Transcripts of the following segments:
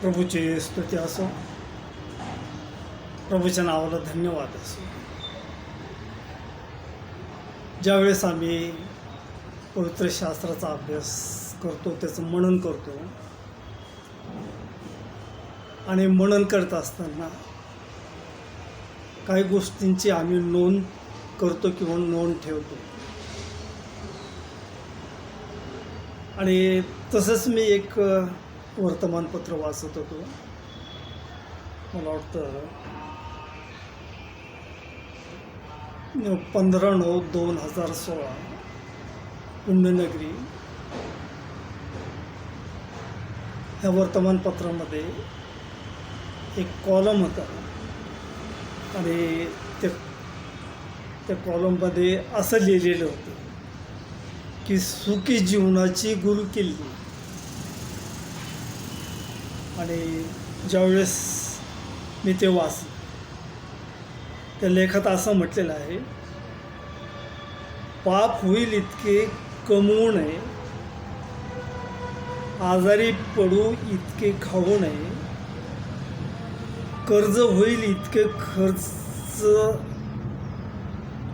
प्रभूची स्तुती असो. प्रभूच्या नावाला धन्यवाद असो. ज्यावेळेस आम्ही पवित्र शास्त्राचा अभ्यास करतो त्याचं मनन करतो आणि मनन करत असताना काही गोष्टींची आम्ही नोंद करतो किंवा नोंद ठेवतो. आणि तसंच मी एक वर्तमानपत्र वाचत होतो. मला वाटतं पंधरा नऊ दोन हजार सोळा पुण्यनगरी. ह्या वर्तमानपत्रामध्ये एक कॉलम होता. आणि त्या त्या कॉलममध्ये असं लिहिलेलं होतं की सुखी जीवनाची गुरुकिल्ली. आणि ज्यावेळेस मी ते वाच त्या लेखात असं म्हटलेलं आहे पाप होईल इतके कमवू नये आजारी पडू इतके खाऊ नये कर्ज होईल इतके खर्च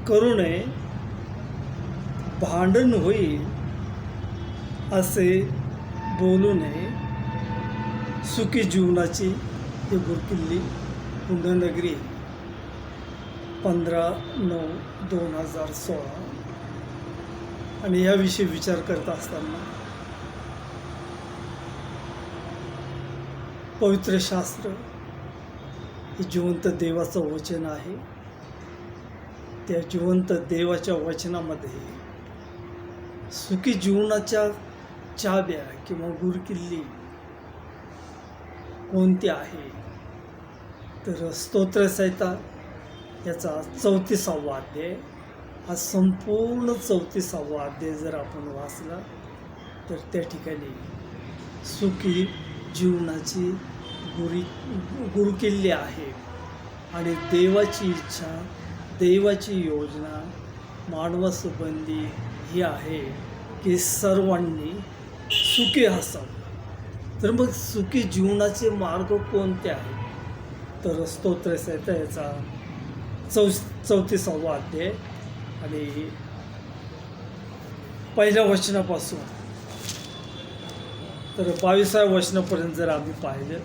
करू नये भांडण होईल असे बोलू नये. सुखी जीवनाची ही गुरकिल्ली पुण्यनगरी पंधरा नऊ दोन हजार सोळा. आणि याविषयी विचार करत असताना पवित्र शास्त्र हे जिवंत देवाचं वचन आहे. त्या जिवंत देवाच्या वचनामध्ये सुखी जीवनाच्या चाब्या किंवा गुरकिल्ली कोणती आहे? तर स्तोत्रसहिता याचा चौतीसावा अध्याय. हा संपूर्ण चौतीसावा अध्याय जर आपण वाचला तर त्या ठिकाणी सुखी जीवनाची गुरी गुरुकिल्ली आहे आणि देवाची इच्छा देवाची योजना मानवासंबंधी ही आहे की सर्वांनी सुखी असावं. तर मग सुखी जीवनाचे मार्ग कोणते आहेत? तर स्तोत्रसहिता याचा चौ चौतीसावा अध्याय. आणि पहिल्या वचनापासून. तर बावीसाव्या वचनापर्यंत जर आम्ही पाहिलं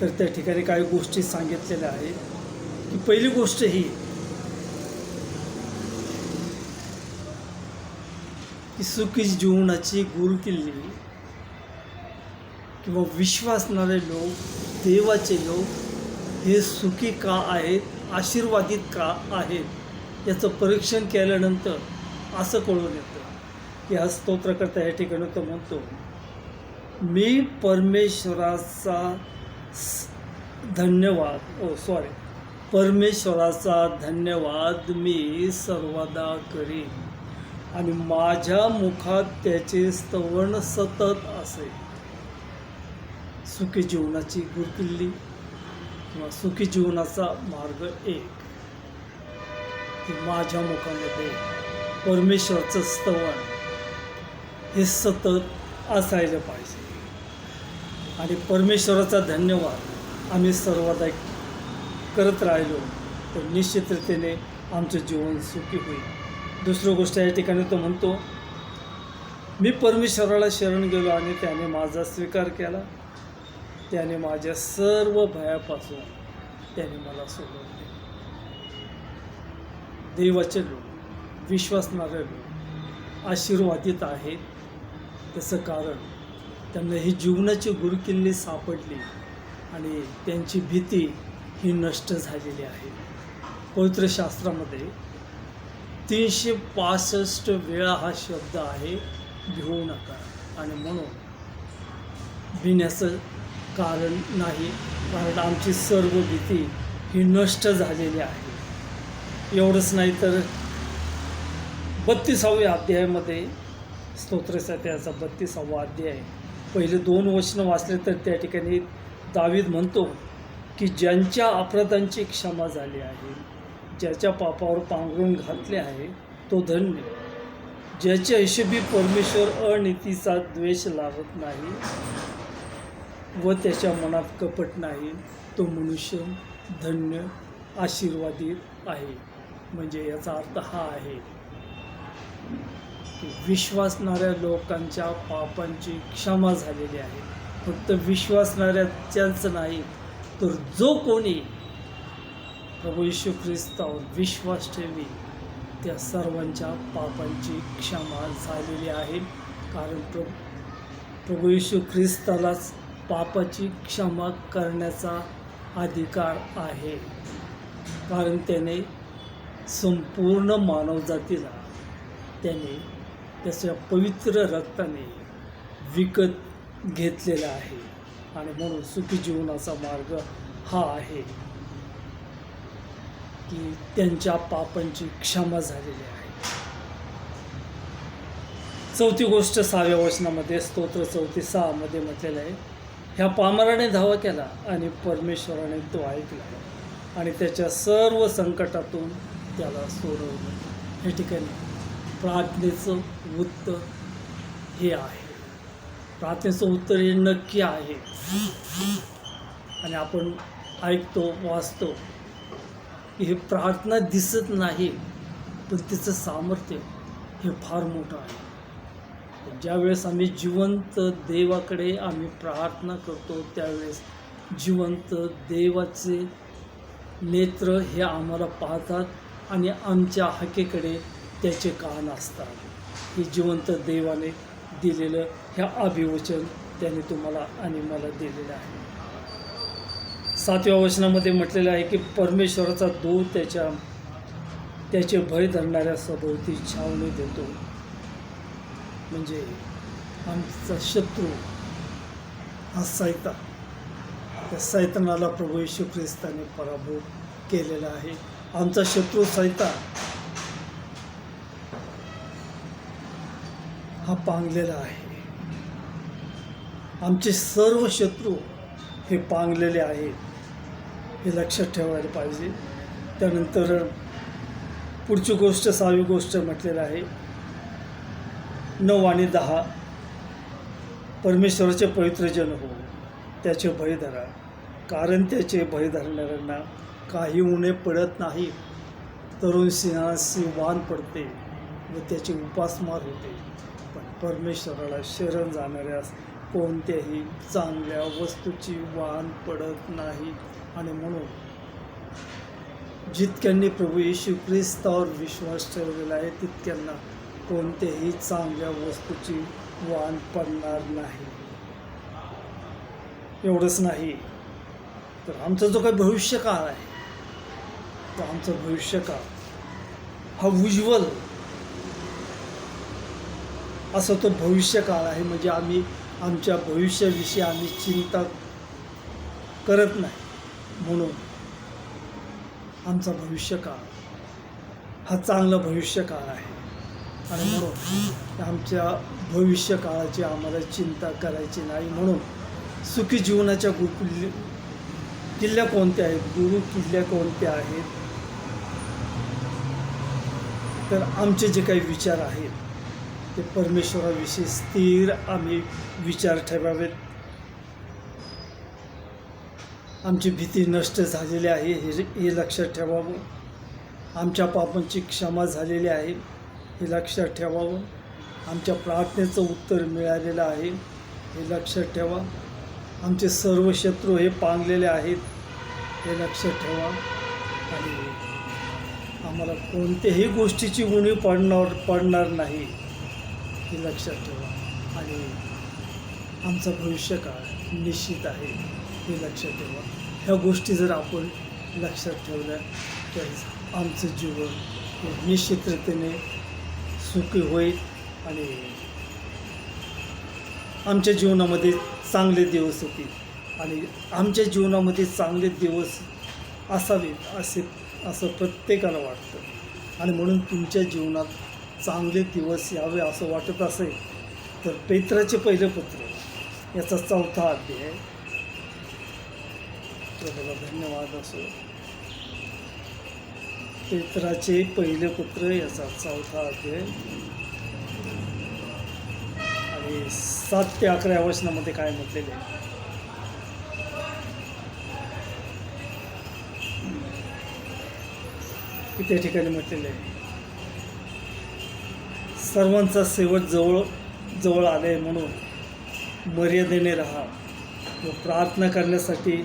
तर त्या ठिकाणी काही गोष्टी सांगितलेल्या आहेत. की पहिली गोष्ट ही की सुखी जीवनाची गुरुकिल्ली किंवा विश्वासणारे लोक देवाचे लोक हे सुखी का आहेत आशीर्वादित का आहेत याचं परीक्षण केल्यानंतर असं कळून येतं की हा स्तोत्रकर्ता या ठिकाणी तो म्हणतो मी परमेश्वराचा धन्यवाद ओ सॉरी परमेश्वराचा धन्यवाद मी सर्वदा करीन. आणि माझ्या मुखात त्याचे स्तवण सतत असेल. सुखी जीवनाची गुरकिल्ली किंवा सुखी जीवनाचा मार्ग एक. की माझ्या मुखामध्ये परमेश्वरचं स्तवन हे सतत असायला पाहिजे. आणि परमेश्वराचा धन्यवाद आम्ही सर्वदा करत राहिलो तर निश्चिततेने आमचं जीवन सुखी होईल. दुसरं गोष्ट या ठिकाणी तो म्हणतो मी परमेश्वराला शरण गेलो आणि त्याने माझा स्वीकार केला. त्याने माझ्या सर्व भयापासून त्याने मला सोडवले देवाचे लोक विश्वासणारे लोक आशीर्वादित आहेत. त्याचं कारण त्यांना ही जीवनाची गुरुकिल्ली सापडली आणि त्यांची भीती ही नष्ट झालेली आहे. पवित्र शास्त्रामध्ये तीनशे पासष्ट वेळा हा शब्द आहे भिवू नका. आणि म्हणून भिण्याचं कारण नाही कारण आमची सर्व भीती ही नष्ट झालेली आहे. एवढंच नाही तर बत्तीसाव्या अध्यायामध्ये स्तोत्रचा त्याचा बत्तीसावा अध्याय. पहिले दोन वचनं वाचले तर त्या ठिकाणी दावीद म्हणतो की ज्यांच्या अपराधांची क्षमा झाली आहे ज्याच्या पापावर पांघरून घातले आहे तो धन्य. ज्याच्या हिशोबी परमेश्वर अनितीचा द्वेष लावत नाही व त्याच्या मनात कपट नाही तो मनुष्य धन्य आशीर्वादित आहे. म्हणजे याचा अर्थ हा आहे की विश्वासणाऱ्या लोकांच्या पापांची क्षमा झालेली आहे. फक्त विश्वासणाऱ्याच्याच नाही तर जो कोणी प्रभू यशू ख्रिस्तावर विश्वास ठेवी त्या सर्वांच्या पापांची क्षमा झालेली आहे. कारण प्र प्रभू यशू ख्रिस्तालाच पापाची क्षमा करण्याचा अधिकार आहे. कारण त्याने संपूर्ण मानवजातीला त्याने त्याच्या पवित्र रक्ताने विकत घेतलेला आहे. आणि म्हणून सुखी जीवनाचा मार्ग हा आहे की त्यांच्या पापांची क्षमा झालेली आहे. चौथी गोष्ट सहाव्या वचनामध्ये स्तोत्र चौथी सहामध्ये म्हटलेलं आहे ह्या पामराने धावा केला आणि परमेश्वराने तो ऐकला. आणि त्याच्या सर्व संकटातून त्याला सोडवलं. हे ठिकाणी प्रार्थनेचं उत्तर हे आहे. प्रार्थनेचं उत्तर हे नक्की आहे. आणि आपण ऐकतो वाचतो की हे प्रार्थना दिसत नाही पण तिचं सामर्थ्य हे फार मोठं आहे. ज्यावेळेस आम्ही जिवंत देवाकडे आम्ही प्रार्थना करतो त्यावेळेस जिवंत देवाचे नेत्र हे आम्हाला पाहतात आणि आमच्या हाकेकडे त्याचे कान असतात. हे जिवंत देवाने दिलेलं ह्या अभिवचन त्याने तुम्हाला आणि मला दिलेलं आहे. सातव्या वचनामध्ये म्हटलेलं आहे की परमेश्वराचा दूत त्याच्या त्याचे भय धरणाऱ्या सभोवती छावणी देतो. म्हणजे आमचा शत्रू हा सैतान. त्या सैतानाला प्रभू येशू ख्रिस्ताने पराभव केलेला आहे. आमचा शत्रू सैतान. हा पांगलेला आहे. आमचे सर्व शत्रू हे पांगलेले आहेत. हे लक्षात ठेवायला पाहिजे. त्यानंतर पुढची गोष्ट सहावी गोष्ट म्हटलेलं आहे. नऊ आणि दहा. परमेश्वराचे पवित्र जन हो त्याचे भय धरा. कारण त्याचे भय धरणाऱ्यांना काही उणे पडत नाही. तरुण सिंहासी वान पडते व त्याची उपासमार होते. पण परमेश्वराला शरण जाणाऱ्यास कोणत्याही चांगल्या वस्तूची वाण पडत नाही. आणि म्हणून जितक्यांनी प्रभू येशू ख्रिस्तावर विश्वास ठेवलेला आहे तितक्यांना कोणत्याही चांगल्या वस्तूची वाण पडणार नाही. एवढंच नाही. तर आमचा जो काही भविष्यकाळ आहे तो आमचा भविष्यकाळ हा उज्ज्वल असा तो भविष्यकाळ आहे म्हणजे आम्ही आमच्या भविष्याविषयी आम्ही चिंता करत नाही. म्हणून आमचा भविष्यकाळ हा चांगला भविष्यकाळ आहे. आणि म्हणून आमच्या भविष्यकाळाची आम्हाला चिंता करायची नाही म्हणून सुखी जीवनाच्या गु किल्ले किल्ल्या कोणत्या आहेत? गुरु किल्ल्या कोणत्या आहेत? तर आमचे जे काही विचार आहेत ते परमेश्वराविषयी स्थिर आम्ही विचार ठेवावेत. आमची भीती नष्ट झालेली आहे हे हे लक्षात ठेवावं. आमच्या पापांची क्षमा झालेली आहे. हे लक्षात ठेवावं. आमच्या प्रार्थनेचं उत्तर मिळालेलं आहे. हे लक्षात ठेवा. आमचे सर्व शत्रू हे पांगलेले आहेत. हे लक्षात ठेवा. आणि आम्हाला कोणत्याही गोष्टीची उणीव पडणार पडणार नाही. हे लक्षात ठेवा. आणि आमचा भविष्यकाळ निश्चित आहे. हे लक्षात ठेवा. ह्या गोष्टी जर आपण लक्षात ठेवल्या तर आमचं जीवन हे सुखी होईल आणि आमच्या जीवनामध्ये चांगले दिवस होतील. आणि आमच्या जीवनामध्ये चांगले दिवस असावेत असे असं प्रत्येकाला वाटतं. आणि म्हणून तुमच्या जीवनात चांगले दिवस यावे असं वाटत असेल तर पेत्राचे पहिले पुत्र याचा चौथा अध्याय. धन्यवाद असो. क्षेत्राचे पहिले पुत्र याचा चौथा अध्याय. आणि सात ते अकरा या वचनामध्ये काय म्हटलेले आहे? त्या ठिकाणी म्हटलेले आहे. सर्वांचा शेवट जवळ जवळ आले म्हणून मर्यादेने राहा व प्रार्थना करण्यासाठी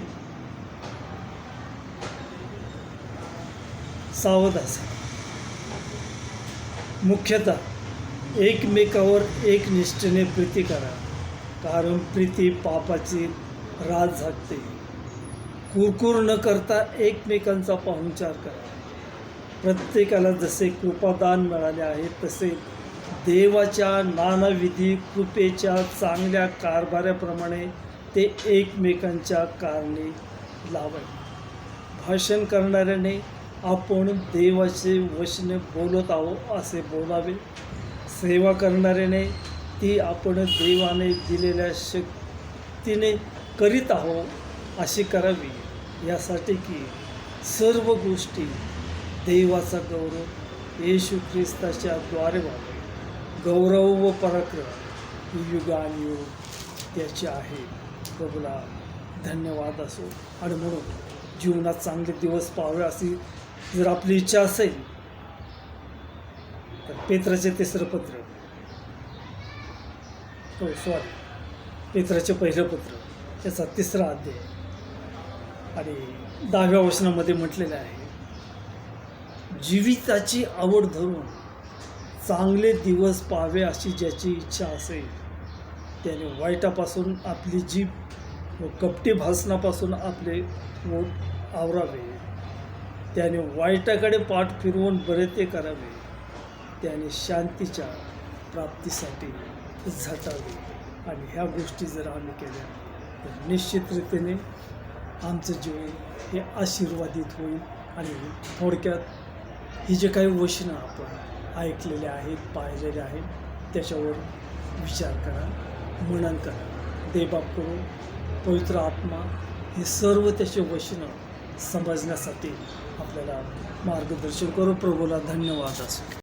सावध असा. मुख्यतः एकमेकावर एक निष्ठेने प्रीती करा. कारण प्रीती पापाची राज झाकते. कुरकुर न करता एकमेकांचा पाहुणचार करा. प्रत्येकाला जसे कृपादान मिळाले आहे तसे देवाच्या नानाविधी कृपेच्या चांगल्या कारभाराप्रमाणे ते एकमेकांच्या कारणे लावावे भाषण करणाऱ्याने आपण देवाचे वचने बोलत आहोत असे बोलावे. सेवा करणाऱ्याने ती आपण देवाने दिलेल्या शक्तीने करीत आहोत अशी करावी. यासाठी की सर्व गोष्टी देवाचा गौरव येशू ख्रिस्ताच्या द्वारे व्हावे गौरव व पराक्रम युगानयुग त्याचे आहे. प्रभूला धन्यवाद असो. आणि म्हणून जीवनात चांगले दिवस पाहावे अशी जर आपली इच्छा असेल तर पेत्राचे तिसरं पत्र हो सॉरी पेत्राचे पहिलं पत्र त्याचा तिसरा अध्याय. आणि दहाव्या वचनामध्ये म्हटलेलं आहे जीविताची आवड धरून चांगले दिवस पाहावे अशी ज्याची इच्छा असेल त्याने वाईटापासून आपली जीभ व कपटी भासनापासून आपले ओठ आवरावे. त्याने वाईटाकडे पाठ फिरवून बरे ते करावे. त्याने शांतीच्या प्राप्तीसाठी झटावे. आणि ह्या गोष्टी जर आम्ही केल्या तर निश्चितरीतीने आमचं जीवन हे आशीर्वादित होईल. आणि थोडक्यात ही जे काही वचनं आपण ऐकलेले आहेत पाहिलेले आहेत त्याच्यावर विचार करा मनन करा. देबाप करून पवित्र आत्मा हे सर्व त्याचे वचनं समजण्यासाठी आपल्याला मार्गदर्शन करू. प्रभूला धन्यवाद असो.